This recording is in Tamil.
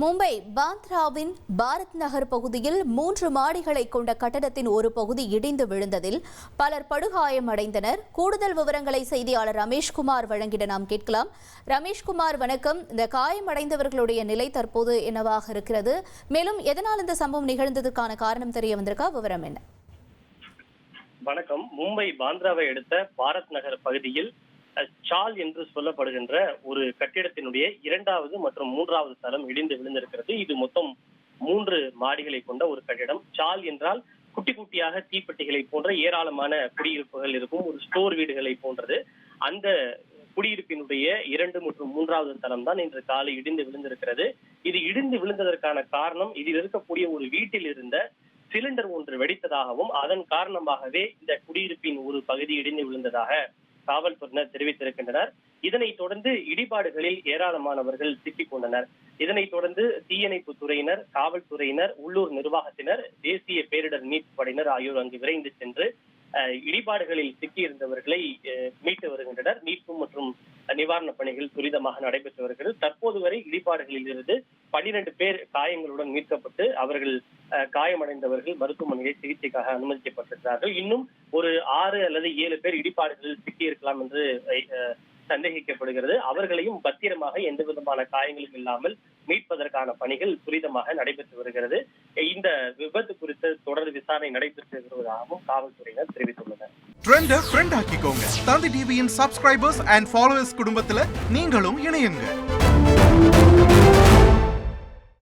மும்பை பாந்த்ராவின் பாரத் நகர் பகுதியில் மூன்று மாடிகளை கொண்ட கட்டடத்தின் ஒரு பகுதி இடிந்து விழுந்ததில் பலர் படுகாயமடைந்தனர் கூடுதல் விவரங்களை செய்தியாளர் ரமேஷ்குமார் வழங்கிட நாம் கேட்கலாம். ரமேஷ்குமார் வணக்கம். இந்த காயமடைந்தவர்களுடைய நிலை தற்போது என்னவாக இருக்கிறது? மேலும் எதனால் இந்த சம்பவம் நிகழ்ந்ததுக்கான காரணம் தெரிய வந்திருக்கா? விவரம் என்ன? வணக்கம். மும்பை பாந்த்ராவை அடுத்த பாரத் நகர் பகுதியில் சால் என்று சொல்லப்படுகின்ற ஒரு கட்டிடத்தினுடைய இரண்டாவது மற்றும் மூன்றாவது தளம் இடிந்து விழுந்திருக்கிறது. இது மொத்தம் மூன்று மாடிகளை கொண்ட ஒரு கட்டிடம். சால் என்றால் குட்டி குட்டியாக தீப்பெட்டிகளை போன்ற ஏராளமான குடியிருப்புகள் இருக்கும் ஒரு ஸ்டோர் வீடுகளை போன்றது. அந்த குடியிருப்பினுடைய இரண்டு மற்றும் மூன்றாவது தளம் தான் இன்று காலை இடிந்து விழுந்திருக்கிறது. இது இடிந்து விழுந்ததற்கான காரணம் இதில் இருக்கக்கூடிய ஒரு வீட்டில் இருந்த சிலிண்டர் ஒன்று வெடித்ததாகவும் அதன் காரணமாகவே இந்த குடியிருப்பின் ஒரு பகுதி இடிந்து விழுந்ததாக காவல்துறையினர் தெரிவித்திருக்கின்றனர். இதனைத் தொடர்ந்து இடிபாடுகளில் ஏராளமானவர்கள் சிக்கிக் கொண்டனர் இதனைத் தொடர்ந்து தீயணைப்பு துறையினர் காவல்துறையினர் உள்ளூர் நிர்வாகத்தினர் தேசிய பேரிடர் மீட்பு படையினர் ஆகியோர் அங்கு விரைந்து சென்று அஹ், இடிபாடுகளில் சிக்கியிருந்தவர்களை அஹ், மீட்டு வருகின்றனர். மீட்பு மற்றும் நிவாரணப் பணிகள் துரிதமாக நடைபெற்று வருகிறது. தற்போது வரை இடிபாடுகளில் இருந்து பன்னிரண்டு பேர் காயங்களுடன் மீட்கப்பட்டு அவர்கள் காயமடைந்தவர்கள் மருத்துவமனையில் சிகிச்சைக்காக அனுமதிக்கப்பட்டிருக்கிறார்கள். இன்னும் ஒரு ஆறு அல்லது ஏழு பேர் இடிபாடுகளில் சிக்கியிருக்கலாம் என்று சந்தேகிக்கப்படுகிறது. அவர்களையும் பத்திரமாக எந்த விதமான காயங்களும் இல்லாமல் மீட்பதற்கான பணிகள் துரிதமாக நடைபெற்று வருகிறது. இந்த விபத்து குறித்த தொடர் விசாரணை நடைபெற்று வருவதாகவும் காவல்துறையினர் தெரிவித்துள்ளனர். ட்ரெண்ட ஃப்ரெண்ட் ஆக்கிக்கோங்க. தந்தி டிவியின் சப்ஸ்கிரைபர்ஸ் அண்ட் ஃபாலோவர்ஸ் குடும்பத்துல நீங்களும் இணையுங்க.